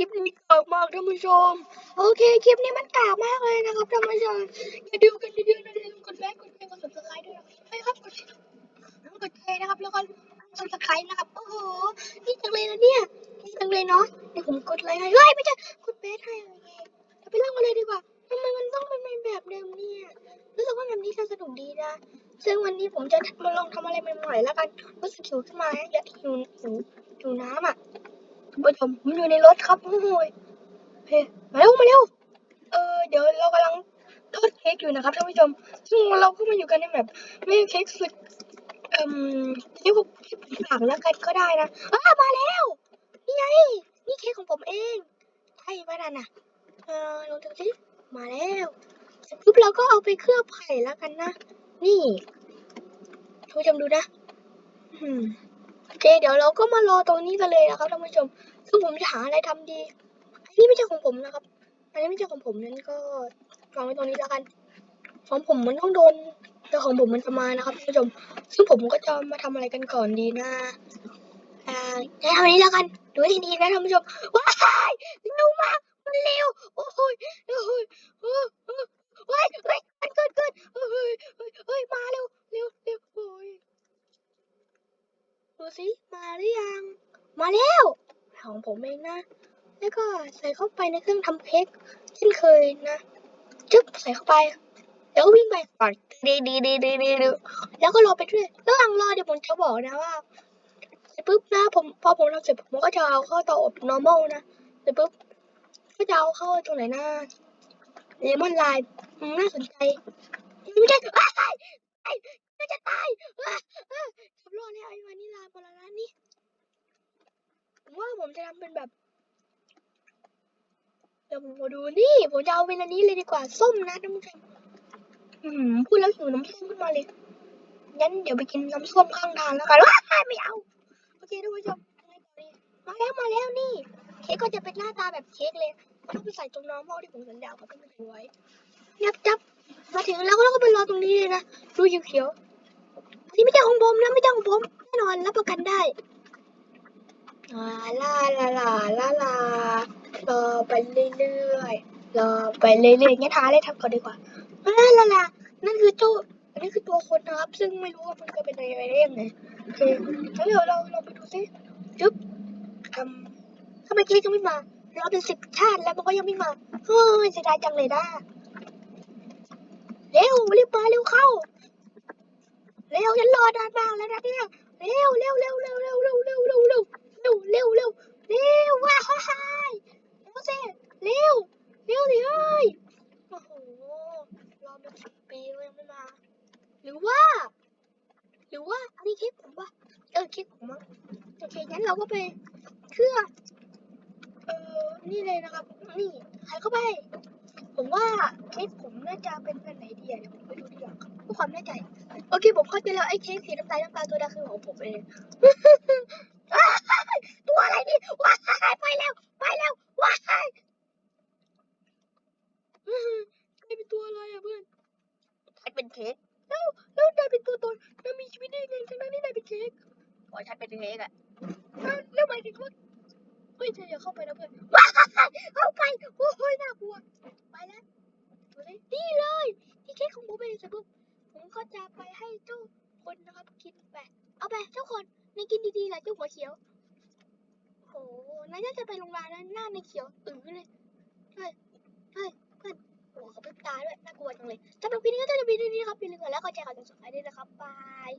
ลิปนี้กากมากท่านผู้ชม โอเค คลิปนี้มันกากมากเลยนะครับท่านผู้ชมอย่าดูกันเยอะๆนะอย่าลืมกดไลค์กดแชร์กด subscribe ด้วยนะครับใช่ครับกดแล้วกดแชร์นะครับ แล้วก็ subscribe นะครับ โอ้โหนี่จังเลยนะเนี่ยนี่จังเลยเนาะเดี๋ยวผมกดไลค์ให้เฮ้ยไม่ใช่กดแบสให้โอเคเราไปเริ่มกันเลยดีกว่าทำไมมันต้องเป็นแบบเดิมเนี่ยรู้สึกว่าแบบนี้จะสนุกดีนะซึ่งวันนี้ผมจะมาลองทำอะไรใหม่ๆแล้วกันรู้สึกหิวขึ้นมาอยากหิวหิวหิวน้ำอะ คุณผู้ชมผมอยู่ในรถครับโอ้ยเฮ้มาเร็วมาเร็วเออเดี๋ยวเรากำลังทอดเค้กอยู่นะครับท่านผู้ชม ซึ่งเราก็มาอยู่กันในแบบไม่เค้กสุดเอ่มเรียกว่าเค้กต่งแล้วกันก็ได้นะอ้ามาแล้วนี่ไงนี่เค้กของผมเองใช่ป่ะนั่นน่ะเออลองดูสิมาแล้วเสร็จปุ๊บเราก็เอาไปเคลือบไข่แล้วกันนะ นี่ท่านผู้ชมดูนะ อืม เคเดี๋ยวเราก็มารอตรงนี้กันเลยนะครับท่านผู้ชม ซึ่งผมจะหาอะไรทำดี อันนี้ไม่ใช่ของผมนะครับ อันนี้ไม่ใช่ของผมนั้นก็วางไว้ตรงนี้แล้วกัน ของผมมันต้องโดนแต่ของผมมันจะมานะครับท่านผู้ชม ซึ่งผมก็จะมาทำอะไรกันก่อนดีนะอ่างั้นเอาอันนี้แล้วกัน ดูให้ดีนะท่านผู้ชม ว้ายเร็วมาก มันเร็ว โอ้ยโอ้ยโอ้ยโอ้ยโอ้ยเฮ้ยมันเกิดเกิดเฮ้ยเฮ้ยเฮ้ยมาเร็วเร็วเร็วโอ้ยดู สิมาหรือยัง มาแล้วของผมเองนะ แล้วก็ใส่เข้าไปในเครื่องทำเค้กเช่นเคยนะ จึ๊บใส่เข้าไป แล้ววิ่งไปก่อนดีดีดีดีดีดีแล้วก็รอไปด้วยระหว่างรอเดี๋ยวผมจะบอกนะว่าเสร็จปุ๊บนะผมพอผมทำเสร็จผมก็จะเอาเข้าเตาอบ normal นะเสร็จปุ๊บก็จะเอาเข้าตรงไหนนะเลมอนไลน์น่าสนใจไม่ใช่อ้ายไอ้น่จะตายอ้าอ้าสำรอดแล้วไอ้วานิลา ผมว่าผมจะทำเป็นแบบ เดี๋ยวผมมาดูนี่ ผมจะเอาเป็นอันนี้เลยดีกว่าส้มนะท่านผู้ชมอืมพูดแล้วหิวน้ำส้มขึ้นมาเลยงั้นเดี๋ยวไปกินน้ำส้มข้างทางแล้วกันว้าไม่เอาโอเคท่านผู้ชมยังไงต่อดีมาแล้วมาแล้วนี่ เค้กก็จะเป็นหน้าตาแบบเค้กเลยต้องไปใส่ตรงน้ำหม้อที่ผมสัญญากับท่านผู้ชมไว้ยับยับมาถึงแล้วก็เราก็ไปรอตรงนี้เลยนะดูเขียวๆนนี้ไม่ใช่ของผมนะไม่ใช่ของผมแน่นอนรับประกันได้ อ่าลาลาลาลาลารอไปเรื่อยๆรอไปเรื่อยๆงั้นหาอะไรทำก่อนดีกว่าอ่าลาลานั่นคือตัวอันนี้คือตัวคนนะครับ ซึ่งไม่รู้ว่ามันจะเป็นอะไรได้ยังไงโอเคงั้นเดี๋ยวเราเราไปดูซิจึ๊บอืมทำไมเค้กยังไม่มาเราเป็นสิบชาติแล้วมันก็ยังไม่มาเฮ้ยเสียดายจังเลยนะเร็วรีบมาเร็วเข้าเร็วฉันรอนานมากแล้วนะเนี่ยเร็วเร็วเร็วเร็วเร็วเร็วเร็วเร็ว เร็วเร็วเร็วเร็วว้าฮ่าฮ่าเร็วสิเร็วเร็วสิเฮ้ยโอ้โหรอมาสิบปีแล้วยังไม่มา หรือว่า หรือว่าอันนี้เค้กผมปะเออเค้กผมมั้งโอเคงั้นเราก็ไปเครื่องเออนี่เลยนะครับ นี่ใส่เข้าไป ผมว่าเค้กผมน่าจะเป็นแบบไหนดีอะเดี๋ยวผมไปดูทีหลังครับเพื่อความแน่ใจ โอเคผมเข้าใจแล้วไอ้เค้กสีน้ำตาลน้ำตาลตัวดำคือของผมเอง ตัวอะไรนี่ว้ายไปแล้วไปแล้วว้ายอื้อหือกลายเป็นตัวอะไรอะเพื่อนฉันเป็นเค้กแล้วแล้วนายเป็นตัวตนนายมีชีวิตได้ยังไงทั้งนั้นที่นายเป็นเค้กอ๋อฉันเป็นเค้กอะแล้วแล้วหมายถึงว่าเฮ้ยเธออย่าเข้าไปนะเพื่อนว้ายเข้าไปโอ้ยน่ากลัวไปแล้วดูสินี่เลยที่เค้กของผมเองเสร็จปุ๊บผมก็จะไปให้เจ้าคนนะครับกินไปเอาไปเจ้าคนนายกินดีๆแหละเจ้าหัวเขียว โอ้หนายน่าจะไปโรงพยาบาลนะหน้าในเขียวอื้อเลยเฮ้ยเฮ้ยเพื่อนโอ้เขาเป็นตาด้วยน่ากลัวจังเลยสำหรับคลิปนี้ก็จะเป็นวิดีโอนี้นะครับอย่าลืมกดไลค์กดแชร์กดติดตามด้วยนะครับบาย